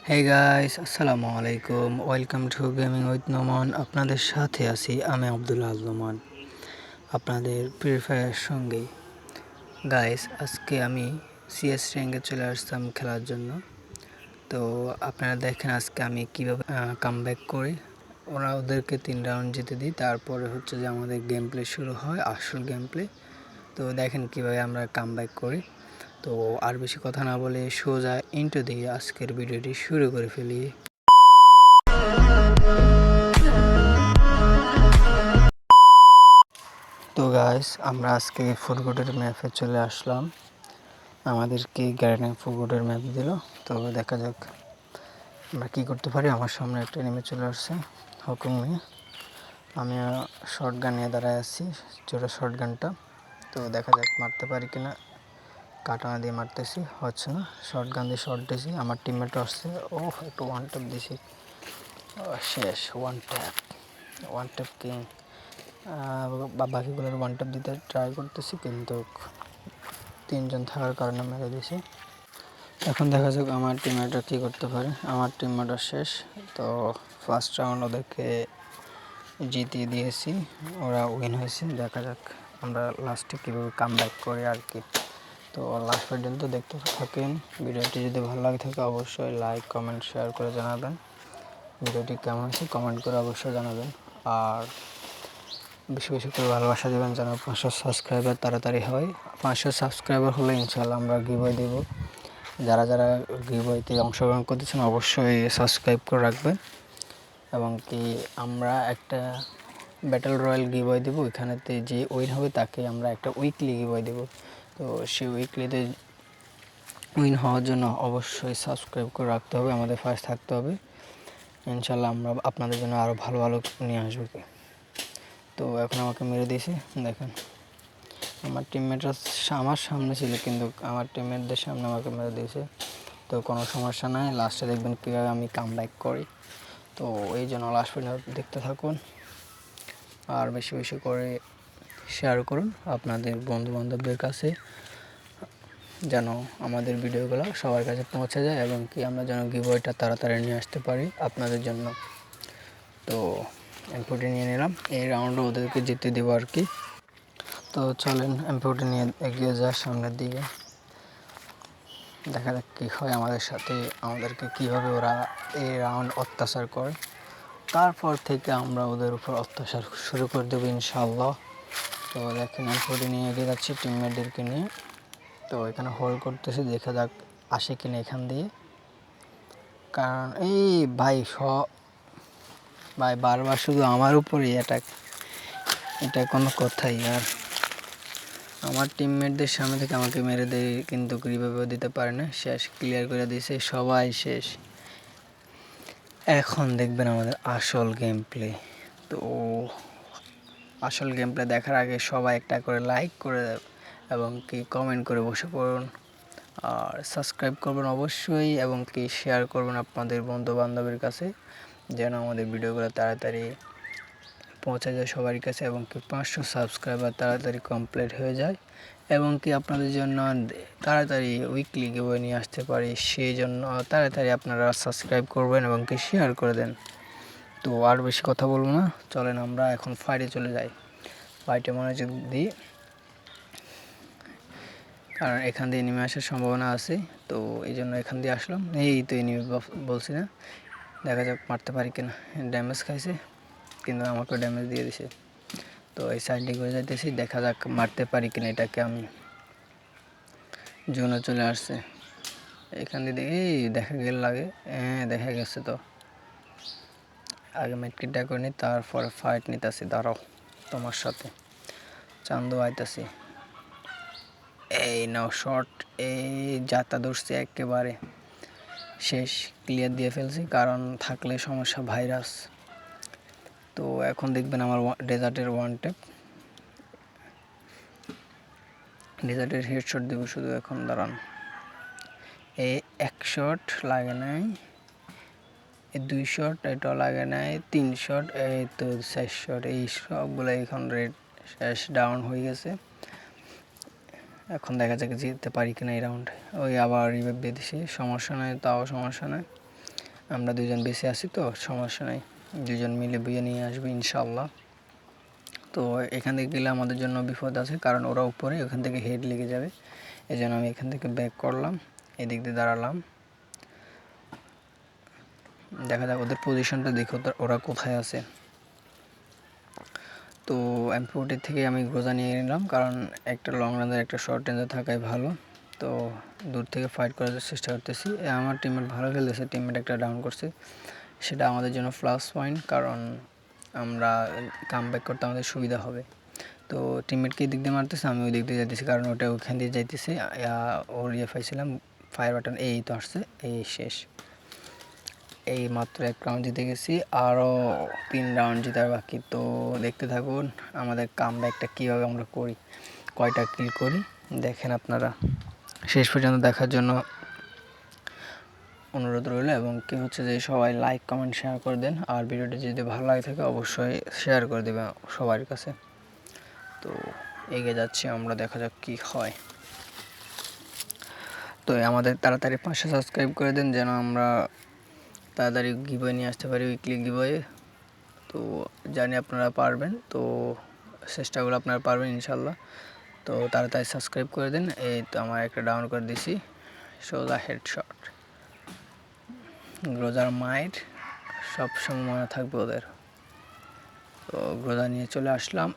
হে guys আসসালামু আলাইকুম welcome to gaming with Noman আপনাদের সাথে আছি আমি আব্দুল আজলমান আপনাদের ফ্রি ফায়ার সঙ্গে গাইস আজকে আমি সিএস র্যাঙ্কে চলে আসতাম খেলার জন্য তো আপনারা দেখেন আজকে আমি কীভাবে কাম ব্যাক করি ওরা ওদেরকে তিন রাউন্ড জিতে দিই তারপরে হচ্ছে যে আমাদের গেম প্লে শুরু হয় আসল গেম প্লে তো দেখেন কীভাবে আমরা কাম ব্যাক করি তো আর বেশি কথা না বলে সোজা ইন্টু দিয়ে আজকের ভিডিওটি শুরু করে ফেলি। তো গাইস আমরা আজকে ফুটবলের ম্যাপে চলে আসলাম। আমাদেরকে গ্যারেন ফুটবলের ম্যাপ দিল। তো দেখা যাক আমরা কী করতে পারি। আমার সামনে একটা নেমে চলে আসছে হুকুম নিয়ে আমি শর্ট গান নিয়ে দাঁড়ায় আছি ছোটো শর্ট গানটা তো দেখা যাক মারতে পারি কিনা। কাটানা দিয়ে মারতেছি, হচ্ছে না? শর্ট গান দিয়ে শর্ট দিয়েছি আমার টিমমেট আসছে। ও একটু ওয়ান ট্যাপ দিয়েছি শেষ one tap one tap king? বাকিগুলোর one tap দিতে ট্রাই করতেছি, কিন্তু তিনজন থাকার কারণে মেরে দিয়েছি এখন দেখা যাক আমার টিমমেটরা কী করতে পারে। আমার টিমমেটরা শেষ। তো ফার্স্ট রাউন্ড ওদেরকে জিতিয়ে দিয়েছি। ওরা উইন হয়েছে। দেখা যাক আমরা লাস্টে কীভাবে কাম ব্যাক করি আর কি। তো লাস্ট পর্যন্ত দেখতে থাকেন। ভিডিওটি যদি ভালো লাগে থাকে, অবশ্যই লাইক কমেন্ট শেয়ার করে জানাবেন। ভিডিওটি কেমন আছে কমেন্ট করে অবশ্যই জানাবেন। আর বেশি বেশি করে ভালোবাসা দেবেন যেন পাঁচশো সাবস্ক্রাইবার তাড়াতাড়ি হয়। পাঁচশো সাবস্ক্রাইবার হলে ইনশাল্লাহ আমরা গিবই দেব। যারা যারা গিবইতে অংশগ্রহণ করতেছেন, অবশ্যই সাবস্ক্রাইব করে রাখবেন। এবং কি আমরা একটা ব্যাটেল রয়্যাল গিবই দেবো। ওইখানেতে যে উইন হবে তাকে আমরা একটা উইকলি গিবই দেবো। তো সেই উইকলিতে উইন হওয়ার জন্য অবশ্যই সাবস্ক্রাইব করে রাখতে হবে, আমাদের ফার্স্ট থাকতে হবে। ইনশাল্লাহ আমরা আপনাদের জন্য আরও ভালো ভালো নিয়ে আসব। তো এখন আমাকে মেরে দিয়েছে, দেখেন। আমার টিমমেটরা আমার সামনে ছিল, কিন্তু আমার টিমমেটদের সামনে আমাকে মেরে দিয়েছে। তো কোনো সমস্যা নাই লাস্টে দেখবেন কীভাবে আমি কাম ব্যাক করি। তো এই জন্য লাস্ট পর্যন্ত দেখতে থাকুন। আর বেশি বেশি করে শেয়ার করুন আপনাদের বন্ধু বান্ধবদের কাছে, যেন আমাদের ভিডিওগুলো সবার কাছে পৌঁছে যায় এবং কি আমরা যেন গিবয়টা তাড়াতাড়ি নিয়ে আসতে পারি আপনাদের জন্য। তো এমপিওটি নিয়ে নিলাম, এই রাউন্ডে ওদেরকে জিতে দেব আর কি। তো চলেন এমপিওটি নিয়ে এগিয়ে যাওয়ার সামনের দিকে। দেখা যাক কী হয় আমাদের সাথে, আমাদেরকে কীভাবে ওরা এই রাউন্ড অত্যাচার করে। তারপর থেকে আমরা ওদের উপর অত্যাচার শুরু করে দেবো ইনশাল্লাহ তো দেখেন এমপিওটি নিয়ে এগিয়ে যাচ্ছি টিমমেটদেরকে নিয়ে। তো এখানে হোল্ড করতেছি, দেখা যাক আসে কিনা এখান দিয়ে। কারণ এই ভাই স, ভাই বারবার শুধু আমার উপরেই অ্যাটাক এটা কোনো কথাই, আর আমার টিমমেটদের সামনে থেকে আমাকে মেরে দেয় কিন্তু রিভাইভও দিতে পারে না। শেষ ক্লিয়ার করে দিয়েছে, সবাই শেষ। এখন দেখবেন আমাদের আসল গেম প্লে তো আসল গেম প্লে দেখার আগে সবাই একটা করে লাইক করে এবং কি কমেন্ট করে বসে পড়ুন। আর সাবস্ক্রাইব করবেন অবশ্যই এবং কি শেয়ার করবেন আপনাদের বন্ধু বান্ধবের কাছে যেন আমাদের ভিডিওগুলো তাড়াতাড়ি পৌঁছে যায় সবার কাছে এবং কি পাঁচশো সাবস্ক্রাইবার তাড়াতাড়ি কমপ্লিট হয়ে যায় এবং কি আপনাদের জন্য তাড়াতাড়ি উইকলি গিয়ে নিয়ে আসতে পারি। সেই জন্য তাড়াতাড়ি আপনারা সাবস্ক্রাইব করবেন এবং কি শেয়ার করে দেন। তো আর বেশি কথা বলব না। চলেন আমরা এখন ফাইটে চলে যাই। ফাইটে মনোযোগ দিই। কারণ এখান দিয়ে নেমে আসার সম্ভাবনা আছে। তো এই জন্য এখান দিয়ে আসলাম। এই তো নেমে বলছি না। দেখা যাক মারতে পারি কিনা। ড্যামেজ খাইছে, কিন্তু আমাকে ড্যামেজ দিয়ে দিছে। তো এই সাইডে করে যাইতেছি। দেখা যাক মারতে পারি কিনা এটাকে আমি। জোনে চলে আসছে। এখান দিয়ে এই দেখা গেল লাগে হ্যাঁ দেখা গেছে তো। আগে মেটকিটটা করে নি? তারপরে ফাইট নিতেছি, দাঁড়াও তোমার সাথে। চান্দু আইতাছি। এই নাও শর্ট এই যাতা ধরছি একেবারে। শেষ ক্লিয়ার দিয়ে ফেলছি, কারণ থাকলে সমস্যা ভাইরাস তো এখন দেখবেন আমার ডেজার্টের ওয়ান টেপ ডেজার্টের হেডশট দেবো শুধু এখন, দাঁড়ান। এই এক শট লাগে নাই। দুই শট এটা লাগে নাই, তিন শট এই তো চার শট এই সবগুলো এখন রেড শেষ ডাউন হয়ে গেছে। এখন দেখা যাক জিততে পারি কিনা এই রাউন্ড ওই আবার রিভাইভ সমস্যা নাই, তাও সমস্যা নাই। আমরা দুজন বেঁচে আছি তো, সমস্যা নেই। দুজন মিলে বুঝে নিয়ে আসবে ইনশাল্লাহ তো এখান থেকে গেলে আমাদের জন্য বিপদ আছে, কারণ ওরা উপরে, ওখান থেকে হেড লেগে যাবে। এই জন্য আমি এখান থেকে ব্যাক করলাম, এদিক দিয়ে দাঁড়ালাম। দেখা যাক ওদের পজিশনটা দেখো ওরা কোথায় আছে। তো এমপি থেকে আমি গ্রোজা নিয়ে নিলাম, কারণ একটা লং রেঞ্জের একটা শর্ট রেঞ্জে থাকাই ভালো। তো দূর থেকে ফাইট করার চেষ্টা করতেছি। আমার টিমমেট ভালো খেলতেছে টিমমেট একটা ডাউন করছে। সেটা আমাদের জন্য প্লাস পয়েন্ট কারণ আমরা কাম ব্যাক করতে আমাদের সুবিধা হবে। তো টিমমেটকে দিক দিয়ে মারতেছে আমি ওই দিক দিয়ে যাইতেছি, কারণ ওটা ওখান দিয়ে যাইতেছে। ওর ইয়ে পাইছিলাম ফায়ার বাটন এই তো আসছে এই শেষ। এই মাত্র এক রাউন্ড জিতে গেছি। আরও তিন রাউন্ড জেতার বাকি। তো দেখতে থাকুন আমাদের কাম ব্যাকটা কীভাবে আমরা করি, কয়টা কিল করি। দেখেন আপনারা। শেষ পর্যন্ত দেখার জন্য অনুরোধ রইল এবং কি হচ্ছে যে সবাই লাইক কমেন্ট শেয়ার করে দেন। আর ভিডিওটি যদি ভালো লাগে থাকে অবশ্যই শেয়ার করে দেবেন সবার কাছে। তো এগিয়ে যাচ্ছি আমরা, দেখা যাক কি হয়। তো আমাদের তাড়াতাড়ি পাঁচশো সাবস্ক্রাইব করে দেন যেন আমরা তাড়াতাড়ি গিবয়ে নিয়ে আসতে পারি উইকলি গিবয়ে তো জানি আপনারা পারবেন, তো চেষ্টাগুলো আপনারা পারবেন ইনশাল্লাহ। তো তাড়াতাড়ি সাবস্ক্রাইব করে দিন, এই তো আমার একটা ডাউন করে দিছি, সোজা হেডশট গ্রোজার মাইট সবসময় মনে থাকবে ওদের। তো গ্রোজা নিয়ে চলে আসলাম,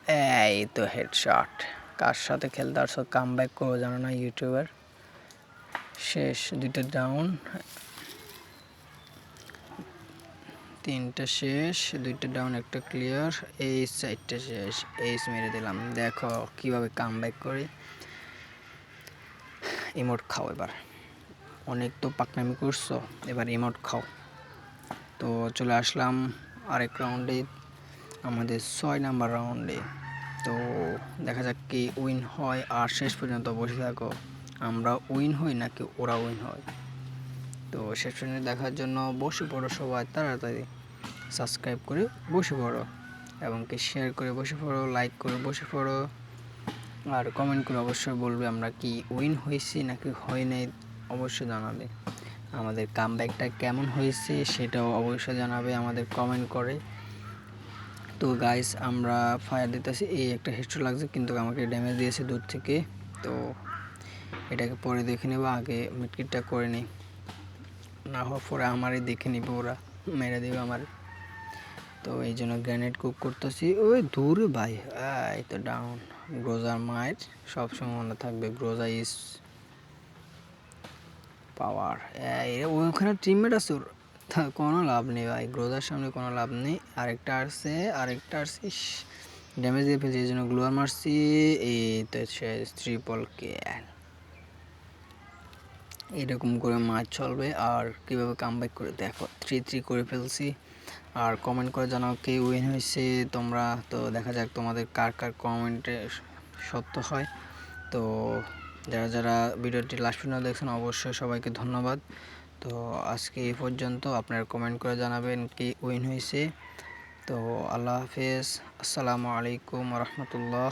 এই তো হেডশট কার সাথে খেলতে আর সব কাম ব্যাক করব জানো না, ইউটিউবার। শেষ দুটো ডাউন তিনটা শেষ, দুইটা ডাউন একটা ক্লিয়ার এই সাইডটা শেষ এইস মেরে দিলাম। দেখো কীভাবে কাম ব্যাক করি। ইমোট খাও এবার। অনেক তো পাকনামি করছ, এবার ইমোট খাও। তো চলে আসলাম আরেক রাউন্ডে আমাদের ছয় নাম্বার রাউন্ডে তো দেখা যাক কি উইন হয়, আর শেষ পর্যন্ত বসে থাকো। আমরা উইন হই নাকি ওরা উইন হয়? তো শেষ পর্যন্ত দেখার জন্য বসে পড়ো সবাই, তাড়াতাড়ি সাবস্ক্রাইব করে বসে পড়ো এবং কি শেয়ার করে বসে পড়ো লাইক করে বসে পড়ো। আর কমেন্ট করে অবশ্যই বলবে আমরা কি উইন হয়েছি নাকি হয় নাই, অবশ্যই জানাবে। আমাদের কামব্যাকটা কেমন হয়েছে সেটাও অবশ্যই জানাবে, আমাদের কমেন্ট করে। তো গাইস আমরা ফায়ার দিতেছি। এই একটা হেডশট লাগছে, কিন্তু আমাকে ড্যামেজ দিয়েছে দূর থেকে। তো এটাকে পরে দেখে নেব, আগে মিটকিটটা করে নিই। না হওয়ার পরে আমারই দেখে নিবে, ওরা মেরে দেবে আমার। তো এই জন্য গ্রেনেড কুক করতেছি। ওই দূরে ভাই, এই তো ডাউন গ্রোজার মাইট সবসময় মনে থাকবে গ্রোজা ইজ পাওয়ার ওখানে টিমমেট আছে ওর। কোনো লাভ নেই ভাই গ্রোজার সামনে কোনো লাভ নেই। আরেকটা আসছে আরেকটা আসছে ড্যামেজ দিয়ে ফেলছি, এই জন্য গ্লোয়ার মারছি। এই তো ট্রিপল কে এরকম করে মাছ চলবে আর কীভাবে কামব্যাক করে দেখো থ্রি থ্রি করে ফেলছি। আর কমেন্ট করে জানাও কে উইন হয়েছে, তোমরা তো দেখা যাক তোমাদের কার কার কমেন্টে সত্য হয়। তো যারা যারা ভিডিওটি লাস্ট পর্যন্ত দেখছেন, অবশ্যই সবাইকে ধন্যবাদ। তো আজকে এই পর্যন্ত আপনারা কমেন্ট করে জানাবেন কে উইন হয়েছে। তো আল্লাহ হাফেজ, আসসালামু আলাইকুম রহমতুল্লাহ।